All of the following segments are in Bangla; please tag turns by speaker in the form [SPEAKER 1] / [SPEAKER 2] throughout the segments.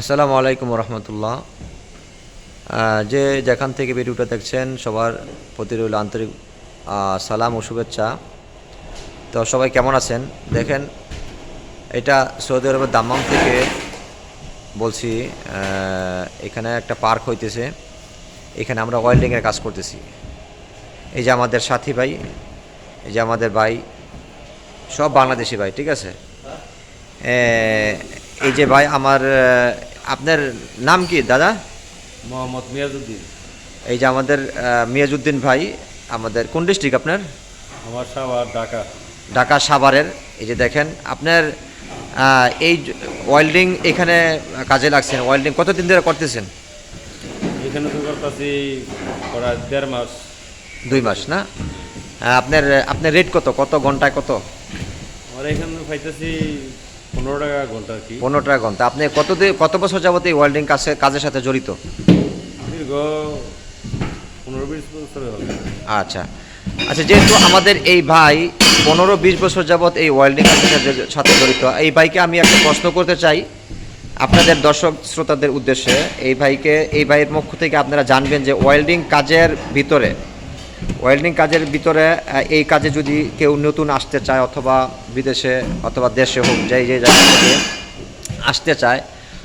[SPEAKER 1] আসসালামু আলাইকুম রহমতুল্লাহ যে যেখান থেকে ভিডিওটা দেখছেন, সবার প্রতি রইল আন্তরিক সালাম ও শুভেচ্ছা। তো সবাই কেমন আছেন? দেখেন, এটা সৌদি আরবের দাম্মাম থেকে বলছি এখানে একটা পার্ক হইতেছে। এখানে আমরা ওয়েল্ডিংয়ের কাজ করতেছি। এই যে আমাদের সাথী ভাই, এই যে আমাদের ভাই, সব বাংলাদেশি ভাই, ঠিক আছে? এই যে ভাই আমার আপনার নাম কি দাদা?
[SPEAKER 2] মোহাম্মদ মিয়াজুদ্দিন।
[SPEAKER 1] এই যে আমাদের আহ, মিয়াজউদ্দিন ভাই আমাদের কোন ডিস্ট্রিক্ট আপনার?
[SPEAKER 2] আমার সাভার ঢাকা।
[SPEAKER 1] ঢাকা সাভারের। এই যে দেখেন আপনার এই ওয়েল্ডিং এখানে কাজে লাগছেন। ওয়েল্ডিং কতদিন ধরে করতেছেন?
[SPEAKER 2] এখানে তো করতেছি প্রায় দেড় মাস।
[SPEAKER 1] দুই মাস না? আপনার আপনার রেট কত? কত? ঘন্টায় কত?
[SPEAKER 2] আমার এখানে পাইতেছি পনেরো টাকা ঘণ্টা কি?
[SPEAKER 1] পনেরো টাকা ঘণ্টা। আপনি কত কত বছর যাবত এই ওয়েল্ডিং কাজে কাজের সাথে জড়িত?
[SPEAKER 2] দীর্ঘ পনেরো বিশ বছর হবে।
[SPEAKER 1] আচ্ছা। আচ্ছা যেহেতু আমাদের এই ভাই পনেরো বিশ বছর যাবৎ এই ওয়েল্ডিং কাজের সাথে- সাথে জড়িত এই ভাইকে আমি একটা প্রশ্ন করতে চাই। আপনাদের দর্শক শ্রোতাদের উদ্দেশ্যে এই ভাইকে এই ভাইয়ের পক্ষ থেকে আপনারা জানবেন যে ওয়েল্ডিং কাজের ভিতরে ওয়েল্ডিং কাজের ভিতরে এই কাজে যদি কেউ নতুন আসতে চায় অথবা বিদেশে অথবা দেশে হোক যে যে জায়গা থেকে আসতে চায়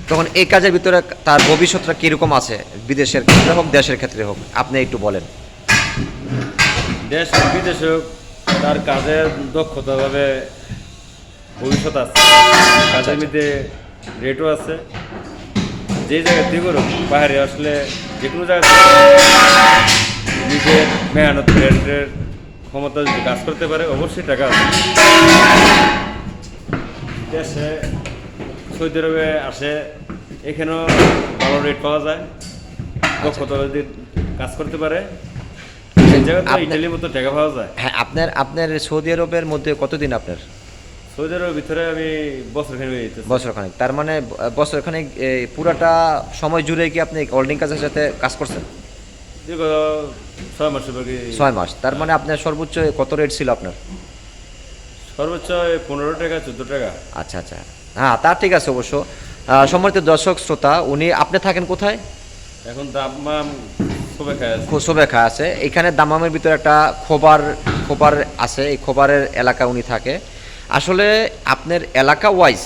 [SPEAKER 1] তখন এই কাজের ভিতরে তার ভবিষ্যৎটা কীরকম আছে? বিদেশের ক্ষেত্রে হোক দেশের ক্ষেত্রে হোক আপনি একটু বলেন।
[SPEAKER 2] দেশ বিদেশে হোক তার কাজের দক্ষতাভাবে ভবিষ্যৎ আছে। কাজের মধ্যে রেটও আছে। যে জায়গা থেকে বাইরে আসলে যে কোনো জায়গা নিজের মেহনত রেটের ক্ষমতা যদি কাজ করতে পারে অবশ্যই টাকা আছে। দেশে সৌদি আরবে আসে এখানেও ভালো রেট পাওয়া যায়। দক্ষতা যদি কাজ করতে পারে ইটালির মতো টাকা পাওয়া যায়।
[SPEAKER 1] হ্যাঁ আপনার আপনার সৌদি আরবের মধ্যে কতদিন আপনার?
[SPEAKER 2] সৌদি আরবের ভিতরে আমি বছর খানি
[SPEAKER 1] বছরখানেক তার মানে বছরখানেক পুরাটা সময় জুড়ে কি আপনি ওয়েল্ডিং কাজের সাথে কাজ করছেন?
[SPEAKER 2] দীর্ঘ ছয় মাসের বাকি
[SPEAKER 1] ছয় মাস। তার মানে আপনার সর্বোচ্চ কত রেট ছিল আপনার?
[SPEAKER 2] সর্বোচ্চ পনেরো টাকা চোদ্দ টাকা।
[SPEAKER 1] আচ্ছা আচ্ছা। হ্যাঁ তা ঠিক আছে অবশ্য। সম্মানিত দর্শক শ্রোতা উনি আপনি থাকেন কোথায়?
[SPEAKER 2] এখন দাম মাম সবাই আছে
[SPEAKER 1] সুবেখা আছে। এখানে দামামের ভিতরে একটা খোবার খোবার আছে। এই খোবারের এলাকা উনি থাকে। আসলে আপনার এলাকা ওয়াইজ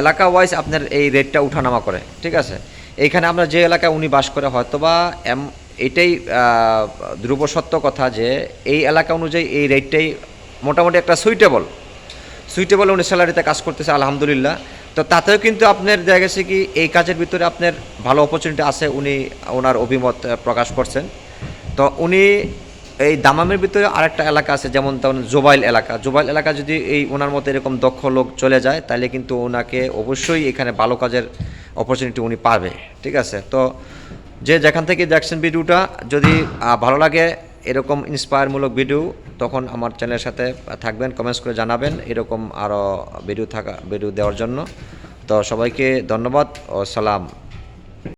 [SPEAKER 1] এলাকা ওয়াইজ আপনার এই রেটটা উঠানামা করে। ঠিক আছে? এইখানে আমরা যে এলাকায় উনি বাস করে হয়তোবা এম এটাই ধ্রুব সত্য কথা যে এই এলাকা অনুযায়ী এই রেটটাই মোটামুটি একটা সুইটেবল সুইটেবল উনি স্যালারিতে কাজ করতেছে, আলহামদুলিল্লাহ। তো তাতেও কিন্তু আপনার দেখা গেছে কি, এই কাজের ভিতরে আপনার ভালো অপরচুনিটি আছে উনি ওনার অভিমত প্রকাশ করছেন। তো উনি এই দামামের ভিতরে আরেকটা এলাকা আছে, যেমন তেমন জোবাইল এলাকা। জোবাইল এলাকা যদি এই ওনার মতো এরকম দক্ষ লোক চলে যায়, তাহলে কিন্তু ওনাকে অবশ্যই এখানে ভালো কাজের অপরচুনিটি উনি পাবে, ঠিক আছে? তো যে যেখান থেকে দেখছেন ভিডিওটা, যদি ভালো লাগে এরকম ইন্সপায়ারমূলক ভিডিও, তখন আমার চ্যানেলের সাথে থাকবেন কমেন্টস করে জানাবেন এরকম আরও ভিডিও থাকা, ভিডিও দেওয়ার জন্য। তো সবাইকে ধন্যবাদ, ও সালাম।